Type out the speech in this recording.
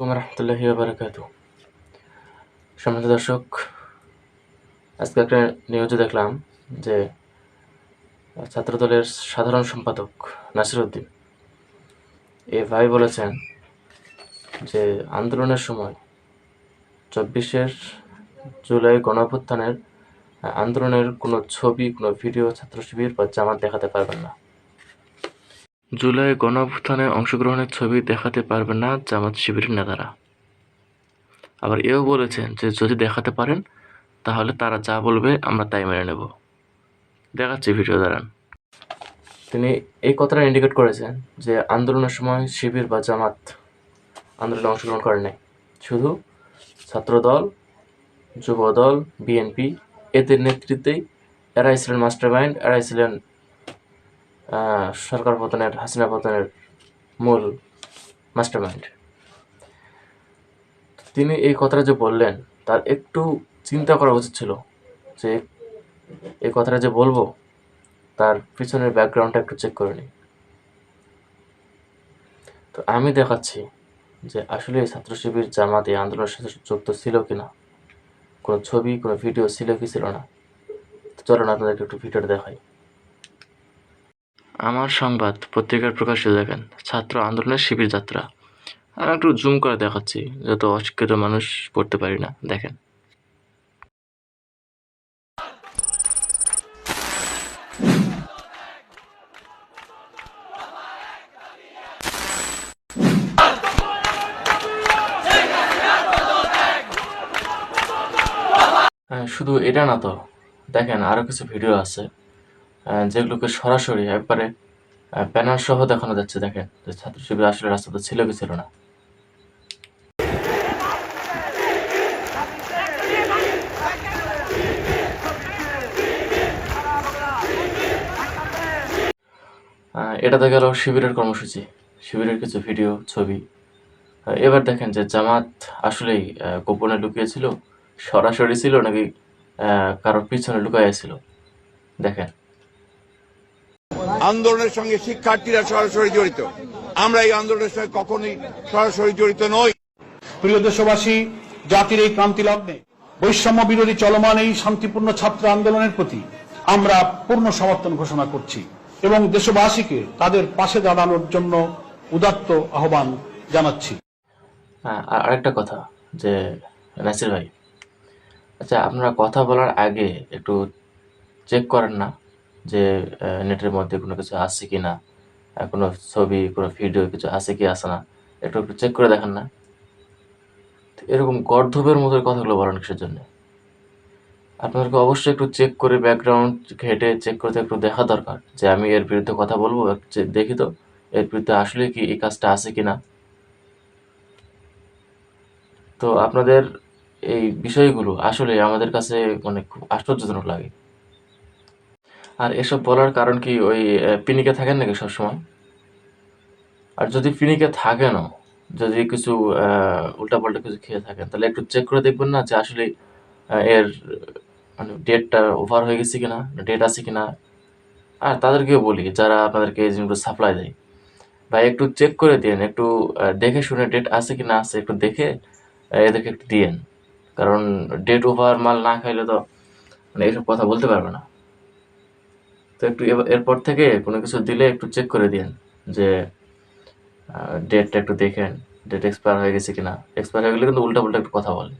আসসালামু রহমতুল্লাহি সম্মানিত দর্শক, আজকে একটা নিউজে দেখলাম যে ছাত্রদলের সাধারণ সম্পাদক নাসির উদ্দিন এ ভাই বলেছেন যে আন্দোলনের সময় চব্বিশের জুলাই গণঅভ্যুত্থানের আন্দোলনের কোনো ছবি, কোনো ভিডিও ছাত্র শিবির বা জামাত দেখাতে পারবেন না। জুলাই গণঅভ্যুত্থানে অংশগ্রহণের ছবি দেখাতে পারবেন না জামাত শিবিরের নেতারা। আবার এও বলেছেন যে যদি দেখাতে পারেন, তাহলে তারা যা বলবে আমরা তাই মেনে নেব। দেখাচ্ছি ভিডিও, দাঁড়ান। তিনি এই কথাটা ইন্ডিকেট করেছেন যে আন্দোলনের সময় শিবির বা জামাত আন্দোলনে অংশগ্রহণ করেন নাই। শুধু ছাত্রদল, যুবদল, বিএনপি, এদের নেতৃত্বেই এরাই ছিলেন মাস্টার মাইন্ড এরাই ছিলেন সরকার পতনের, হাসিনা পতনের মূল মাস্টার মাইন্ড তিনি এই কথাটা যে বললেন, তার একটু চিন্তা করা উচিত ছিল যে এই কথাটা যে বলব, তার পিছনের ব্যাকগ্রাউন্ডটা একটু চেক করে নিই। তো আমি দেখাচ্ছি যে আসলে ছাত্র শিবির, জামাত আন্দোলনের সাথে যুক্ত ছিল কিনা, কোনো ছবি, কোনো ভিডিও ছিল কি ছিল না। চলো না আপনাদেরকে একটু ভিডিওটা দেখাই। আমার সংবাদ পত্রিকার প্রকাশে দেখেন ছাত্র আন্দোলনের শিবির যাত্রা। আমি একটু জুম করে দেখাচ্ছি যত অশিক্ষিত মানুষ পড়তে পারি না দেখেন। হ্যাঁ, শুধু এটা না তো দেখেন আরও কিছু ভিডিও আছে। যেগুলোকে সরাসরি একবারে ব্যানার সহ দেখানো যাচ্ছে, দেখেন। যে ছাত্র শিবির আসলে রাস্তাতে ছিল কি ছিল না। এটা তো গেল শিবিরের কর্মসূচি। শিবিরের কিছু ভিডিও, ছবি। এবার দেখেন যে জামাত আসলেই গোপনে লুকিয়েছিল, সরাসরি ছিল নাকি কারোর পিছনে লুকাইয়াছিল দেখেন। আন্দোলনের সঙ্গে শিক্ষার্থীরা সরাসরি জড়িত। আমরা এই আন্দোলনের সঙ্গে কখনোই সরাসরি জড়িত নই। প্রিয় দেশবাসী জাতির এই ক্রান্তি লগ্নে বৈষম্য বিরোধী চলমান এই শান্তিপূর্ণ ছাত্র আন্দোলনের প্রতি আমরা পূর্ণ সমর্থন ঘোষণা করছি এবং দেশবাসীকে তাদের পাশে দাঁড়ানোর জন্য উদাত্ত আহ্বান জানাচ্ছি। হ্যাঁ আর একটা কথা যে নাসির ভাই আচ্ছা আপনারা কথা বলার আগে একটু চেক করেন না। যে নেটের মধ্যে কোনো কিছু আছে কি না কোনো ছবি, কোনো ভিডিও কিছু আছে কি, আছে না, একটু একটু চেক করে দেখেন না। এরকম গর্ধবের মতো কথাগুলো বলেন কিসের জন্য? আপনাদেরকে অবশ্যই একটু চেক করে ব্যাকগ্রাউন্ড ঘেটে চেক করতে একটু দেখা দরকার, যে আমি এর বিরুদ্ধে কথা বলব দেখি তো, এর বিরুদ্ধে আসলে কি এই কাজটা আছে কি না তো আপনাদের এই বিষয়গুলো আসলে আমাদের কাছে মানে খুব আশ্চর্যজনক লাগে। আর এসব বলার কারণ কি ওই পিনিকে থাকেন নাকি সবসময়? আর যদি পিনিকে থাকেনও, যদি কিছু উল্টাপাল্টা কিছু খেয়ে থাকেন, তাহলে একটু চেক করে দেখবেন না যে আসলে এর মানে ডেটটা ওভার হয়ে গেছে কিনা ডেট আছে কিনা। আর তাদেরকেও বলি, যারা আপনাদেরকে এই জিনিসগুলো সাপ্লাই দেয়, ভাই একটু চেক করে দিন একটু দেখে শুনে ডেট আছে কি না আছে, একটু দেখে এদেরকে একটু দিয়েন। কারণ ডেট ওভার মাল না খাইলে তো মানে এইসব কথা বলতে পারবে না। তো একটু এরপর থেকে কোনো কিছু দিলে একটু চেক করে দিন যে ডেটটা একটু দেখেন ডেট এক্সপায়ার হয়ে গেছে কিনা। এক্সপায়ার হয়ে গেলে কিন্তু উল্টা পাল্টা একটু কথা বলে